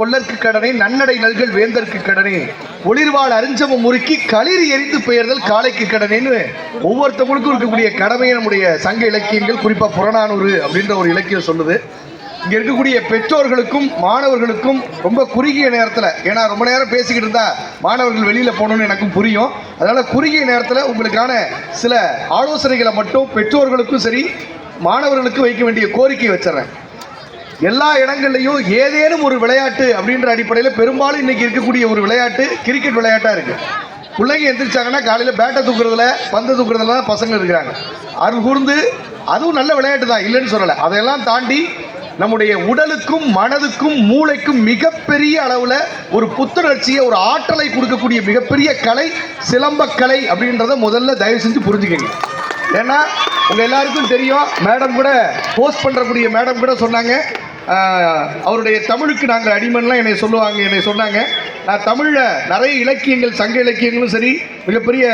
கொல்லற்கு கடனே நன்னடை நல்கள் வேந்தற்கு கடனே. ஒளிர்வாள் அரிஞ்சமம் முறுக்கி களிர் எரிந்து பெயர்தல் காலைக்கு கடனேன்னு ஒவ்வொருத்தவங்களுக்கும் இருக்கக்கூடிய கடமையை நம்முடைய சங்க இலக்கியங்கள். குறிப்பாக புறநானூறு அப்படின்ற ஒரு இலக்கியம் சொல்லுது. இங்கே இருக்கக்கூடிய பெற்றோர்களுக்கும் மாணவர்களுக்கும் ரொம்ப குறுகிய நேரத்தில் ஏன்னா ரொம்ப நேரம் பேசிக்கிட்டு இருந்தா மாணவர்கள் வெளியில் போகணும்னு எனக்கும் புரியும். அதனால் குறுகிய நேரத்தில் உங்களுக்கான சில ஆலோசனைகளை மட்டும் பெற்றோர்களுக்கும் சரி மாணவர்களுக்கும் வைக்க வேண்டிய கோரிக்கை வச்சிடறேன். எல்லா இடங்கள்லையும் ஏதேனும் ஒரு விளையாட்டு அப்படின்ற அடிப்படையில் பெரும்பாலும் இன்னைக்கு இருக்கக்கூடிய ஒரு விளையாட்டு கிரிக்கெட் விளையாட்டாக இருக்கு. பிள்ளைங்க எந்திரிச்சாங்கன்னா காலையில் பேட்டை தூக்குறதுல பந்து தூக்குறதுல தான் பசங்க இருக்கிறாங்க. அருள் கூர்ந்து அதுவும் நல்ல விளையாட்டு தான் இல்லைன்னு சொல்லலை. அதையெல்லாம் தாண்டி நம்முடைய உடலுக்கும் மனதுக்கும் மூளைக்கும் மிகப்பெரிய அளவில் ஒரு புத்துணர்ச்சியை ஒரு ஆற்றலை கொடுக்கக்கூடிய மிகப்பெரிய கலை சிலம்பக்கலை அப்படின்றத முதல்ல தயவு செஞ்சு புரிஞ்சுக்கங்க. ஏன்னா உங்கள் எல்லாருக்கும் தெரியும் மேடம் கூட போஸ்ட் பண்ணுறக்கூடிய மேடம் கூட சொன்னாங்க அவருடைய தமிழுக்கு நாங்கள் அடிமன்லாம் என்னை சொல்லுவாங்க என்னை சொன்னாங்க. நான் தமிழில் நிறைய இலக்கியங்கள் சங்க இலக்கியங்களும் சரி மிகப்பெரிய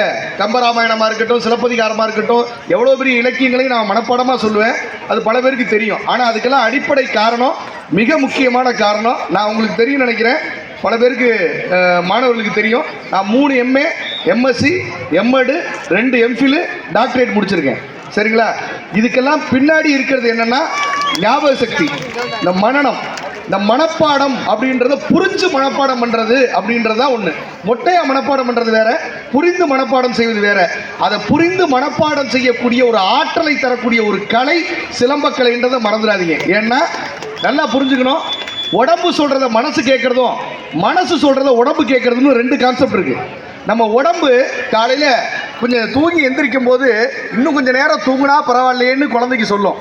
கம்பராமாயணமாக இருக்கட்டும் சிலப்பதிகாரமாக இருக்கட்டும் எவ்வளோ பெரிய இலக்கியங்களையும் நான் மனப்பாடமாக சொல்லுவேன். அது பல பேருக்கு தெரியும். ஆனால் அதுக்கெல்லாம் அடிப்படை காரணம் மிக முக்கியமான காரணம் நான் உங்களுக்கு தெரியும் நினைக்கிறேன். பல பேருக்கு மாணவர்களுக்கு தெரியும். நான் மூணு M A M Sc M Ed ரெண்டு எம்ஃபிலு டாக்டரேட் முடிச்சிருக்கேன். சரிங்களா? இதுக்கெல்லாம் பின்னாடி இருக்கிறது என்னன்னா ஞாபக சக்தி இந்த மனநம் இந்த மனப்பாடம் அப்படின்றத புரிஞ்சு மனப்பாடம் பண்ணுறது அப்படின்றது தான் ஒன்று மொட்டையா மனப்பாடம் பண்ணுறது வேற புரிந்து மனப்பாடம் செய்வது வேற. அதை புரிந்து மனப்பாடம் செய்யக்கூடிய ஒரு ஆற்றலை தரக்கூடிய ஒரு கலை சிலம்பக்கலைன்றதை மறந்துடாதீங்க. ஏன்னா நல்லா புரிஞ்சுக்கணும். உடம்பு சொல்கிறத மனசு கேட்குறதும் மனசு சொல்கிறத உடம்பு கேட்குறதுன்னு ரெண்டு கான்செப்ட் இருக்குது நம்ம உடம்பு காலையில் கொஞ்சம் தூங்கி எந்திரிக்கும் போது இன்னும் கொஞ்சம் நேரம் தூங்குனா பரவாயில்லையேன்னு குழந்தைக்கு சொல்லும்.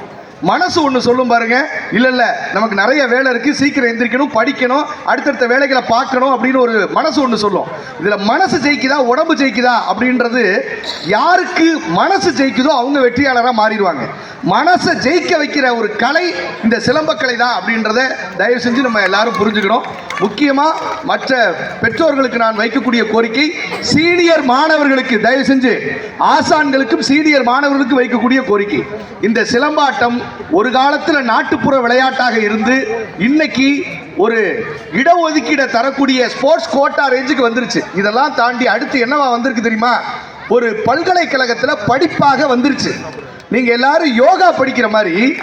மனசு ஒன்று சொல்லும் பாருங்க. இல்லை இல்லை நமக்கு நிறைய வேலை இருக்கு. சீக்கிரம் எந்திரிக்கணும் படிக்கணும் அடுத்தடுத்த வேலைகளை பார்க்கணும் அப்படின்னு ஒரு மனசு ஒன்று சொல்லும். இதில் மனசு ஜெயிக்குதா உடம்பு ஜெயிக்குதா அப்படின்றது யாருக்கு மனசு ஜெயிக்குதோ அவங்க வெற்றியாளராக மாறிடுவாங்க. மனசை ஜெயிக்க வைக்கிற ஒரு கலை இந்த சிலம்பக்கலை தான் அப்படின்றத தயவு செஞ்சு நம்ம எல்லாரும் புரிஞ்சுக்கணும். முக்கியமாக மற்ற பெற்றோர்களுக்கு நான் வைக்கக்கூடிய கோரிக்கை சீனியர் மாணவர்களுக்கு தயவு செஞ்சு ஆசான்களுக்கும் சீனியர் மாணவர்களுக்கு வைக்கக்கூடிய கோரிக்கை. இந்த சிலம்பாட்டம் ஒரு காலத்தில் நாட்டுப்புற விளையாட்டாக இருந்து இன்னைக்கு ஒரு இடஒதுக்கீடை தரக்கூடிய ஸ்போர்ட்ஸ் கோட்டா ரேஞ்சுக்கு வந்துருச்சு. இதெல்லாம் தாண்டி அடுத்து என்னவா வந்திருக்கு தெரியுமா? ஒரு பல்கலைக்கழகத்தில் படிப்பாக வந்துருச்சு. நீங்க எல்லாரும் யோகா படிக்கிற மாதிரி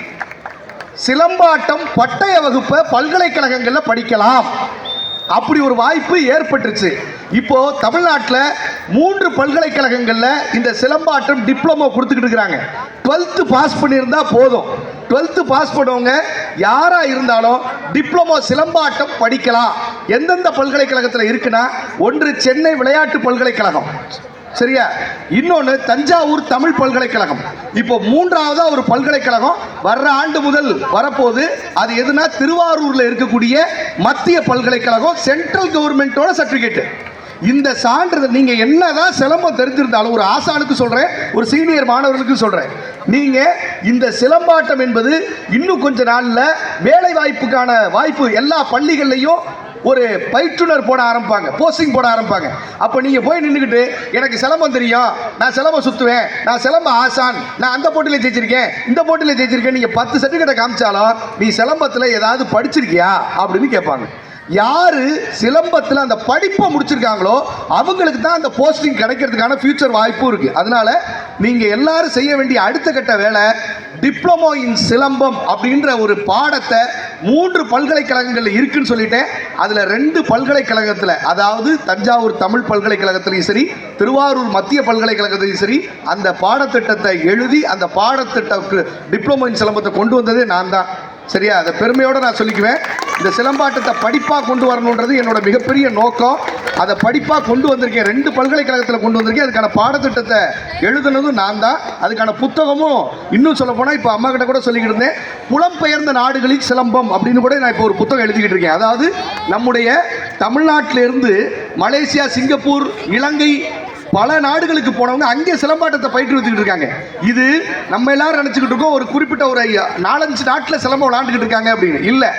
சிலம்பாட்டம் பட்டய வகுப்பை பல்கலைக்கழகங்களில் படிக்கலாம். அப்படி ஒரு வாய்ப்பு ஏற்பட்டுருச்சு. இப்போ தமிழ்நாட்டில் மூன்று பல்கலைக்கழகங்களில் இந்த சிலம்பாட்டம் டிப்ளமோ கொடுத்துக்கிட்டு இருக்கிறாங்க. டுவெல்த்து பாஸ் பண்ணியிருந்தா போதும். டுவெல்த்து பாஸ் பண்ணவங்க யாராக இருந்தாலும் டிப்ளமோ சிலம்பாட்டம் படிக்கலாம். எந்தெந்த பல்கலைக்கழகத்தில் இருக்குன்னா ஒன்று சென்னை விளையாட்டு பல்கலைக்கழகம். சரியா? இன்னொன்று தஞ்சாவூர் தமிழ் பல்கலைக்கழகம். இப்போ மூன்றாவதா ஒரு பல்கலைக்கழகம் வர்ற ஆண்டு முதல் வரப்போது அது எதுனா திருவாரூரில் இருக்கக்கூடிய மத்திய பல்கலைக்கழகம் சென்ட்ரல் கவர்மெண்ட்டோட சர்டிஃபிகேட்டு இந்த சான்றிதழ் நீங்க என்னதான் சிலம்பம் தெரிஞ்சிருந்தாலும் ஒரு ஆசானுக்கு சொல்றேன் ஒரு சீனியர் மாணவர்களுக்கு சொல்றேன். நீங்க இந்த சிலம்பாட்டம் என்பது இன்னும் கொஞ்ச நாள்ல வேலை வாய்ப்புக்கான வாய்ப்பு எல்லா பள்ளிகள்லையும் ஒரு பயிற்றுனர் போட ஆரம்பிப்பாங்க போஸ்டிங் போட ஆரம்பிப்பாங்க. அப்போ நீங்கள் போய் நின்றுக்கிட்டு எனக்கு சிலம்பம் தெரியும் நான் சிலம்பம் சுற்றுவேன் நான் சிலம்ப ஆசான் நான் அந்த போட்டியில் ஜெயிச்சிருக்கேன் இந்த போட்டியில் ஜெயிச்சிருக்கேன் நீங்கள் பத்து சர்டிஃபிகேட்டை காமிச்சாலும் நீ சிலம்பத்தில் ஏதாவது படிச்சிருக்கியா அப்படின்னு கேட்பாங்க. யாரு சிலம்பத்தில் அந்த படிப்பை முடிச்சிருக்காங்களோ அவங்களுக்கு தான் அந்த போஸ்டிங் கிடைக்கிறதுக்கான ஃபியூச்சர் வாய்ப்பும் இருக்கு. அதனால நீங்க எல்லாரும் செய்ய வேண்டிய அடுத்த கட்ட வேலை டிப்ளமோ இன் சிலம்பம் அப்படின்ற ஒரு பாடத்தை மூன்று பல்கலைக்கழகங்கள் இருக்குன்னு சொல்லிட்டேன். அதுல ரெண்டு பல்கலைக்கழகத்தில் அதாவது தஞ்சாவூர் தமிழ் பல்கலைக்கழகத்திலையும் சரி திருவாரூர் மத்திய பல்கலைக்கழகத்திலையும் சரி அந்த பாடத்திட்டத்தை எழுதி அந்த பாடத்திட்டத்துக்கு டிப்ளமோ இன் சிலம்பத்தை கொண்டு வந்ததே நான் தான். சரியா? அதை பெருமையோட நான் சொல்லிக்குவேன். இந்த சிலம்பாட்டத்தை படிப்பாக கொண்டு வரணுன்றது என்னோட மிகப்பெரிய நோக்கம். அதை படிப்பாக கொண்டு வந்திருக்கேன். ரெண்டு பல்கலைக்கழகத்தில் கொண்டு வந்திருக்கேன். அதுக்கான பாடத்திட்டத்தை எழுதுனதும் நான் தான். அதுக்கான புத்தகமும் இன்னும் சொல்ல போனால் இப்போ அம்மா கிட்ட கூட சொல்லிக்கிட்டு இருந்தேன். புலம்பெயர்ந்த நாடுகளில் சிலம்பம் அப்படின்னு கூட நான் இப்போ ஒரு புத்தகம் எழுதிக்கிட்டு இருக்கேன். அதாவது நம்முடைய தமிழ்நாட்டிலிருந்து மலேசியா சிங்கப்பூர் இலங்கை பல நாடுகளுக்கு போனவங்க அங்கே சிலம்பாட்டத்தை பயிற்றுவித்துக்கிட்டு இருக்காங்க. இது நம்ம எல்லாரும் நினச்சிக்கிட்டு இருக்கோம் ஒரு குறிப்பிட்ட ஒரு நாலஞ்சு நாட்டில் சிலம்பம் விளாண்டுக்கிட்டு இருக்காங்க அப்படின்னு. இல்லை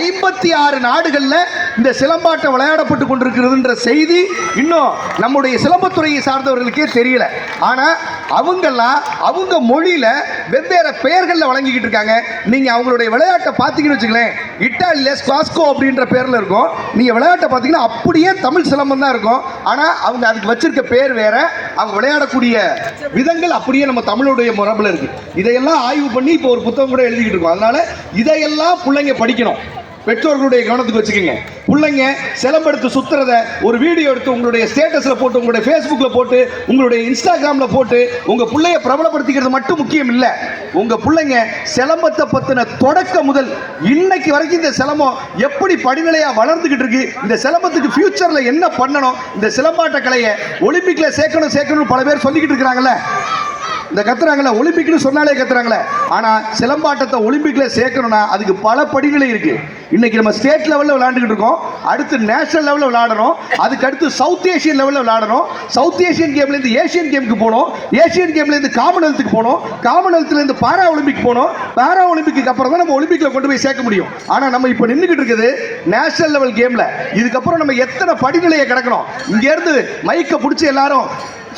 ஐம்பத்தி ஆறு நாடுகளில் இந்த சிலம்பாட்டம் விளையாடப்பட்டு கொண்டிருக்கிறதுன்ற செய்தி இன்னும் நம்முடைய சிலம்பத்துறையை சார்ந்தவர்களுக்கே தெரியல. ஆனால் அவங்கெல்லாம் அவங்க மொழியில் வெவ்வேறு பெயர்களில் வழங்கிக்கிட்டு இருக்காங்க. நீங்கள் அவங்களுடைய விளையாட்டை பார்த்தீங்கன்னு வச்சுங்களேன் இட்டாலியில் ஸ்வாஸ்கோ அப்படின்ற பேரில் இருக்கும். நீங்கள் விளையாட்டை பார்த்தீங்கன்னா அப்படியே தமிழ் சிலம்பம் தான் இருக்கும். ஆனால் அவங்க அதுக்கு வச்சிருக்க பேர் வேறு. அவங்க விளையாடக்கூடிய விதங்கள் அப்படியே நம்ம தமிழுடைய மரபில் இருக்குது இதையெல்லாம் ஆய்வு பண்ணி இப்போ ஒரு புத்தகம் கூட எழுதிக்கிட்டு இருக்கோம். அதனால் இதையெல்லாம் பிள்ளைங்க படிக்கணும். பெற்றோர்களுடைய கவனத்துக்கு வச்சுக்கோங்க. பிள்ளைங்க சிலம்பெடுத்து சுத்துறத ஒரு வீடியோ எடுத்து உங்களுடைய ஸ்டேட்டஸில் போட்டு உங்களுடைய ஃபேஸ்புக்கில் போட்டு உங்களுடைய இன்ஸ்டாகிராமில் போட்டு உங்கள் பிள்ளைய பிரபலப்படுத்திக்கிறது மட்டும் முக்கியம் இல்லை. உங்கள் பிள்ளைங்க சிலம்பத்தை பற்றின தொடக்க முதல் இன்னைக்கு வரைக்கும் இந்த சிலம்பம் எப்படி படிநிலையாக வளர்ந்துக்கிட்டு இருக்கு இந்த சிலம்பத்துக்கு ஃபியூச்சரில் என்ன பண்ணணும் இந்த சிலம்பாட்ட கலையை ஒலிம்பிக்கில் சேர்க்கணும் சேர்க்கணும்னு பல பேர் சொல்லிக்கிட்டு இருக்கிறாங்கல்ல. இந்த கத்துறாங்கல்ல ஒலிம்பிக்னு சொன்னாலே கத்துறாங்களே ஆனால் சிலம்பாட்டத்தை ஒலிம்பிக்கில் சேர்க்கணும்னா அதுக்கு பல படிநிலை இருக்கு. இன்னைக்கு நம்ம ஸ்டேட் லெவலில் விளையாண்டுக்கிட்டு இருக்கோம். அடுத்து நேஷனல் லெவலில் விளையாடணும் அதுக்கு அடுத்து சவுத் ஏஷியன் லெவலில் விளையாடணும் சவுத் ஏஷியன் கேம்லேருந்து ஏஷியன் கேமுக்கு போகணும் ஏஷியன் கேம்லேருந்து காமன்வெல்த்துக்கு போகணும் காமன்வெல்த்லேருந்து பாரா ஒலிம்பிக் போகணும் பாரா ஒலிம்பிக்கு அப்புறம் தான் நம்ம ஒலிம்பிக்கில் கொண்டு போய் சேர்க்க முடியும். ஆனால் நம்ம இப்போ நின்றுக்கிட்டு இருக்குது நேஷனல் லெவல் கேமில். இதுக்கப்புறம் நம்ம எத்தனை படிநிலையை கிடக்கணும்? இங்கேருந்து மைக்கை பிடிச்சி எல்லாரும்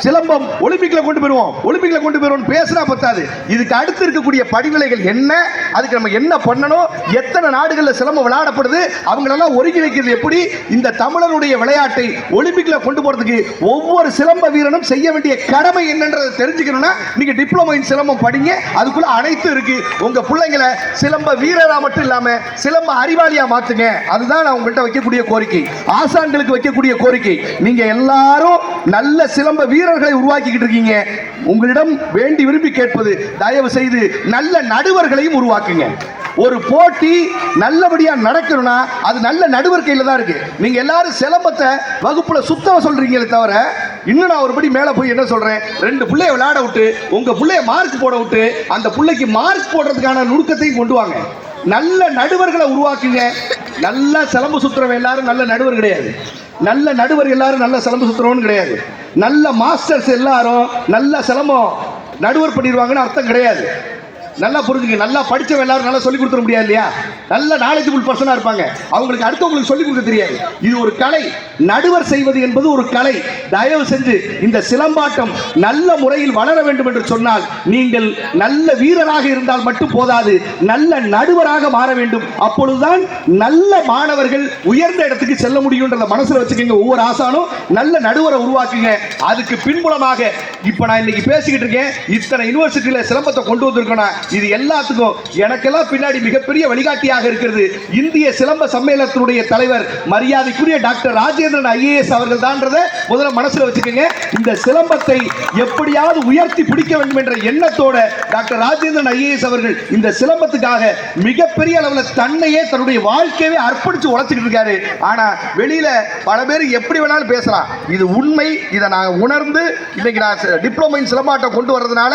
சிலம்பம் ஒலிம்பிக்ல கொண்டு போயிருவோம் ஒலிம்பிக்ல கொண்டு போயிருவோம் பேசுனா பத்தாது. இதுக்கு அடுத்து இருக்கக்கூடிய படிநிலைகள் என்ன? அதுக்கு நம்ம என்ன பண்ணணும்? எத்தனை நாடுகளில் சிலம்பம் விளையாடப்படுது? அவங்களெல்லாம் ஒருங்கிணைக்கிறது எப்படி? இந்த தமிழருடைய விளையாட்டை ஒலிம்பிக்ல கொண்டு போறதுக்கு ஒவ்வொரு சிலம்ப வீரனும் செய்ய வேண்டிய கடமை என்னன்றதை தெரிஞ்சுக்கணும்னா நீங்க டிப்ளமோ இன் சிலம்பம் படிங்க. அதுக்குள்ள அனைத்தும் இருக்கு. உங்க பிள்ளைங்களை சிலம்ப வீரரா மட்டும் இல்லாம சிலம்ப அறிவாளியா மாத்துங்க. அதுதான் நான் உங்கள்கிட்ட வைக்கக்கூடிய கோரிக்கை. ஆசான்களுக்கு வைக்கக்கூடிய கோரிக்கை. நீங்க எல்லாரும் நல்ல சிலம்ப வீரர்களை உருவாக்கிக்கிட்டு இருக்கீங்க. உங்களிடம் வேண்டி விரும்பி கேட்பது தயவு செய்து நல்ல நடுவர்களையும் உருவாக்குங்க. ஒரு போட்டி நல்லபடியா நடக்கணும்னா அது நல்ல நடுவர் கையில தான் இருக்கு. நீங்க எல்லாரும் சிலம்பத்தை வகுப்புல சுத்தம் சொல்றீங்களே தவிர இன்னும் நான் ஒருபடி மேல போய் என்ன சொல்றேன்? ரெண்டு பிள்ளைய விளையாட விட்டு உங்க பிள்ளைய மார்க் போட விட்டு அந்த பிள்ளைக்கு மார்க் போடுறதுக்கான நுணுக்கத்தையும் கொண்டு வாங்க. நல்ல நடுவர்களை உருவாக்குங்க. நல்லா சிலம்பு சுத்துறவன் எல்லாரும் நல்ல நடுவர் கிடையாது. நல்ல நடுவர் எல்லாரும் நல்ல சிலம்பு சுத்துறவன் கிடையாது. நல்ல மாஸ்டர்ஸ் எல்லாரும் நல்ல சிலம்பம் நடுவர் பண்ணிடுவாங்கன்னு அர்த்தம் கிடையாது. நல்லா புரிஞ்சுங்க நல்லா படிச்சவன் எல்லாரும் நல்லா சொல்லி கொடுத்துட முடியாது இல்லையா? நல்ல நாலேஜபிள் பர்சனாக இருப்பாங்க. அவங்களுக்கு அடுத்தவங்களுக்கு சொல்லிக் கொடுக்க தெரியாது. இது ஒரு கலை. நடுவர் செய்வது என்பது ஒரு கலை. தயவு செஞ்சு இந்த சிலம்பாட்டம் நல்ல முறையில் வளர வேண்டும் என்று சொன்னால் நீங்கள் நல்ல வீரராக இருந்தால் மட்டும் போதாது. நல்ல நடுவராக மாற வேண்டும். அப்பொழுதுதான் நல்ல மாணவர்கள் உயர்ந்த இடத்துக்கு செல்ல முடியும்ன்றத மனசில் வச்சுக்கோங்க. ஒவ்வொரு ஆசானும் நல்ல நடுவரை உருவாக்குங்க. அதுக்கு பின்புலமாக இப்போ நான் இன்னைக்கு பேசிக்கிட்டு இருக்கேன். இத்தனை யூனிவர்சிட்டியில் சிலம்பத்தை கொண்டு வந்திருக்கோம்னா இது எல்லாத்துக்கும் எனக்கெல்லாம் பின்னாடி மிகப்பெரிய வழிகாட்டியாக இருக்கிறது. இந்திய சிலம்ப சம்மேளனத்தினுடைய தலைவர் மரியாதைக்குரிய டாக்டர் ராஜேந்திரன் ஐஏஎஸ் அவர்கள் தான்றதை முதல்ல மனசில் வச்சுக்கோங்க. இந்த சிலம்பத்தை எப்படியாவது உயர்த்தி பிடிக்க வேண்டும் என்ற எண்ணத்தோட டாக்டர் ராஜேந்திரன் ஐஏஎஸ் அவர்கள் இந்த சிலம்பத்துக்காக மிகப்பெரிய அளவில் தன்னையே தன்னுடைய வாழ்க்கையவே அர்ப்பணித்து உழைச்சிக்கிட்டு இருக்காரு. ஆனால் வெளியில் பல பேர் எப்படி வேணாலும் பேசலாம். இது உண்மை. இதை நான் உணர்ந்து இன்னைக்கு நான் டிப்ளமோ இன் சிலம்பாட்டம் கொண்டு வர்றதுனால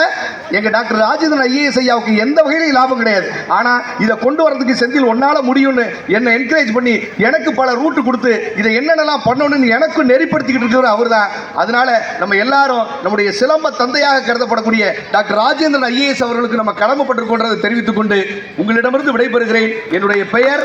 எங்கள் டாக்டர் ராஜேந்திரன் ஐஏஎஸ் ஐயாவுக்கு எந்த வகையிலையும் லாபம் கிடையாது. ஆனால் இதை கொண்டு வரதுக்கு செந்தில் ஒன்னால முடியும்னு என்னை என்கரேஜ் பண்ணி எனக்கு பல ரூட்டு கொடுத்து இதை என்னென்னலாம் பண்ணணும்னு எனக்கும் நெறிப்படுத்திக்கிட்டு இருக்கிறவர் அவர்தான். அதனால நம்ம எல்லாரும் நம்முடைய சிலம்ப தந்தையாக கருதப்படக்கூடிய டாக்டர் ராஜேந்திரன் ஐஏஎஸ் அவர்களுக்கு நம்ம கடமைப்பட்டிருக்கோன்றதை தெரிவித்துக் கொண்டு உங்களிடமிருந்து விடைபெறுகிறேன். என்னுடைய பெயர்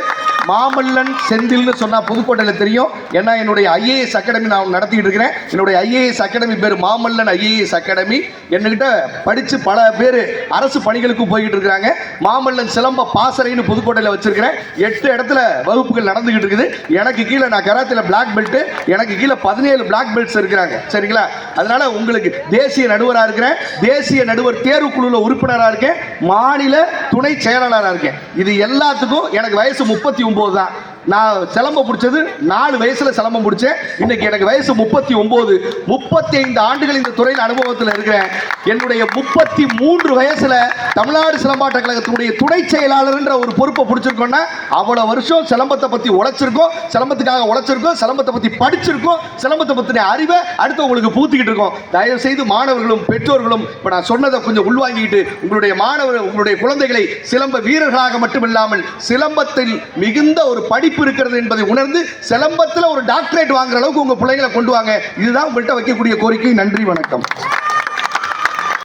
மாமல்லன் செந்தில்னு சொன்னால் புதுக்கோட்டையில் தெரியும். ஏன்னா என்னுடைய ஐஏஎஸ் அகாடமி நான் நடத்திட்டு இருக்கிறேன். என்னுடைய ஐஏஎஸ் அகாடமி பேர் மாமல்லன் ஐஏஎஸ் அகாடமி என்கிட்ட படித்து பல பேர் அரசு பணிகளுக்கு போய்கிட்டு இருக்கிறாங்க. மாமல்லன் சிலம்ப பாசறைன்னு புதுக்கோட்டையில் வச்சிருக்கிறேன். எட்டு இடத்துல வகுப்புகள் நடந்துகிட்டு இருக்குது. எனக்கு கீழே நான் கராத்தில் பிளாக் பெல்ட்டு எனக்கு கீழே பதினேழு பிளாக் பெல்ட்ஸ் இருக்கிறாங்க. சரிங்களா? அதனால உங்களுக்கு தேசிய நடுவராக இருக்கிறேன். தேசிய நடுவர் தேர்வு குழுவில் உறுப்பினராக இருக்கேன். மாநில துணை செயலாளராக இருக்கேன். இது எல்லாத்துக்கும் எனக்கு வயசு முப்பத்தி ஒன்பது தான் நான் சிலம்பம் பிடிச்சது நாலு வயசுல சிலம்பம் பிடிச்சேன். இன்னைக்கு எனக்கு வயசு முப்பத்தி ஒன்பது. முப்பத்தி ஐந்து ஆண்டுகள் இந்த துறையில் அனுபவத்தில் இருக்கிறேன். என்னுடைய முப்பத்தி மூன்று வயசுல தமிழ்நாடு சிலம்பாட்ட கழகத்தினுடைய துணை செயலாளர்ன்ற ஒரு பொறுப்பை பிடிச்சிருக்கோன்னா அவ்வளவு வருஷம் சிலம்பத்தை பத்தி உழைச்சிருக்கோம். சிலம்பத்துக்காக உழைச்சிருக்கோம். சிலம்பத்தை பத்தி படிச்சிருக்கோம். சிலம்பத்தை பத்தின அறிவை அடுத்தவங்களுக்கு பூத்திக்கிட்டு இருக்கோம். தயவு செய்து மாணவர்களும் பெற்றோர்களும் இப்ப நான் சொன்னதை கொஞ்சம் உள்வாங்கிக்கிட்டு உங்களுடைய மாணவர் உங்களுடைய குழந்தைகளை சிலம்ப வீரர்களாக மட்டுமில்லாமல் சிலம்பத்தில் மிகுந்த ஒரு படிப்பு இருக்கிறது என்பதை உணர்ந்து சிலம்பத்தில் ஒரு டாக்டரேட் வாங்குற அளவுக்கு உங்க பிள்ளைகளை கொண்டு வாங்க. இதுதான் உங்கள்கிட்ட வைக்கக்கூடிய கோரிக்கை. நன்றி வணக்கம்.